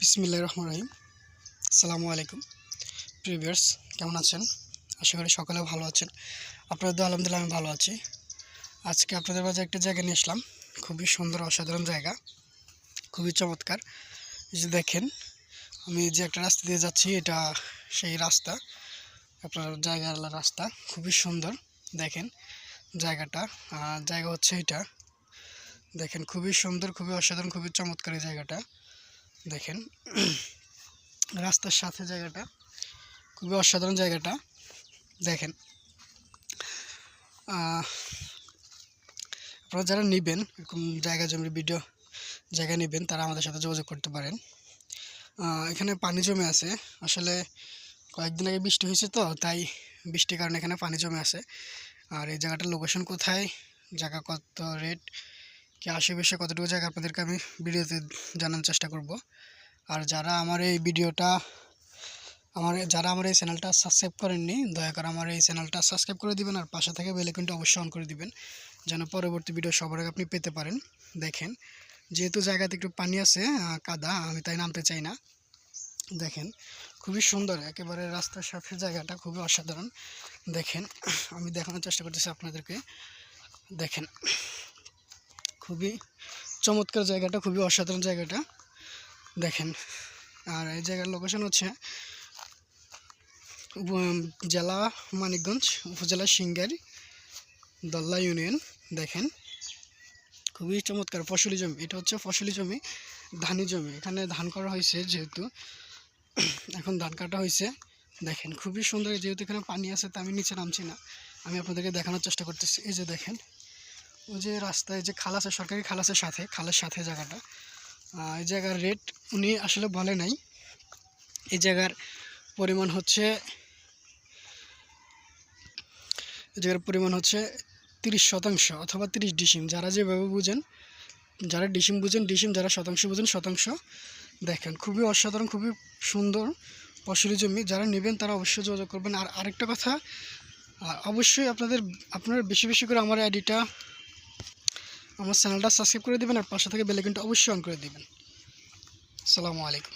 বিসমিল্লাহ রহমান রহিম। আসসালামু আলাইকুম। প্রিভিয়ার্স কেমন আছেন? আশা করি সকালে ভালো আছেন। আপনাদের তো আলহামদুলিল্লাহ, আমি ভালো আছি। আজকে আপনাদের মাঝে একটা জায়গা নিয়ে আসলাম। খুবই সুন্দর, অসাধারণ জায়গা। খুবই চমৎকার। যে দেখেন, আমি যে একটা রাস্তা দিয়ে যাচ্ছি, এটা সেই রাস্তা। আপনার জায়গার রাস্তা। খুবই সুন্দর। দেখেন জায়গাটা। জায়গা হচ্ছে এটা। দেখেন, খুবই সুন্দর, খুবই অসাধারণ, খুবই চমৎকার এই জায়গাটা। দেখেন, রাস্তার সাথে জায়গাটা, খুবই অসাধারণ জায়গাটা। দেখেন আপনারা যারা নেবেন, এরকম জায়গা জমির ভিডিও জায়গা নেবেন, তারা আমাদের সাথে যোগাযোগ করতে পারেন। এখানে পানি জমে আছে। আসলে কয়েকদিন আগে বৃষ্টি হয়েছে তো, তাই বৃষ্টির কারণে এখানে পানি জমে আছে। আর এই জায়গাটার লোকেশন কোথায়? জায়গা কত রেট কি আশেপাশে কতটুকু জায়গা আপনাদেরকে আমি ভিডিওতে জানার চেষ্টা করব। আর যারা আমার এই ভিডিওটা আমার যারা আমার এই চ্যানেলটা সাবস্ক্রাইব করেননি, দয়া করে আমার এই চ্যানেলটা সাবস্ক্রাইব করে দিবেন আর পাশে থেকে বেলাইকনটা অবশ্যই অন করে দিবেন, যেন পরবর্তী ভিডিও সবার আগে আপনি পেতে পারেন। দেখেন, যেহেতু জায়গাতে একটু পানি আছে কাদা, আমি তাই নামতে চাই না। দেখেন, খুবই সুন্দর, একেবারে রাস্তার সাথে জায়গাটা খুবই অসাধারণ। দেখেন, আমি দেখানোর চেষ্টা করতেছি আপনাদেরকে। দেখেন খুবই চমৎকার জায়গাটা, খুবই অসাধারণ জায়গাটা। দেখেন, আর এই জায়গার লোকেশন হচ্ছে জেলা মানিকগঞ্জ, উপজেলা সিঙ্গারি, দল্লা ইউনিয়ন। দেখেন, খুবই চমৎকার ফসলি জমি। এটা হচ্ছে ফসলি জমি, ধানি জমি। এখানে ধান করা হয়েছে যেহেতু। এখন ধান কাটা হয়েছে। দেখেন, খুবই সুন্দর। যেহেতু এখানে পানি আছে, তা আমি নিচে নামছি না। আমি আপনাদেরকে দেখানোর চেষ্টা করতেছি। এই যে দেখেন ওই যে রাস্তায় যে খাল আছে, সরকারি খাল আছে সাথে, খালের সাথে জায়গাটা। এই জায়গার রেট উনি আসলে বলে নাই। এই জায়গার পরিমাণ হচ্ছে, এই জায়গার পরিমাণ হচ্ছে তিরিশ শতাংশ অথবা তিরিশ ডিসিম। যারা যেভাবে বুঝেন, যারা ডিসিম বুঝেন, ডিসিম যারা শতাংশ বুঝেন, শতাংশ দেখেন। খুবই অসাধারণ, খুবই সুন্দর ফসলি জমি। যারা নেবেন তারা অবশ্যই যোগাযোগ করবেন। আর আরেকটা কথা অবশ্যই আপনাদের, আপনারা বেশি বেশি করে আমার আইডিটা আমার চ্যানেলটা সাবস্ক্রাইব করে দেবেন আর পাশে থেকে বেলাইকনটা অবশ্যই অন করে দেবেন। আসসালামু আলাইকুম।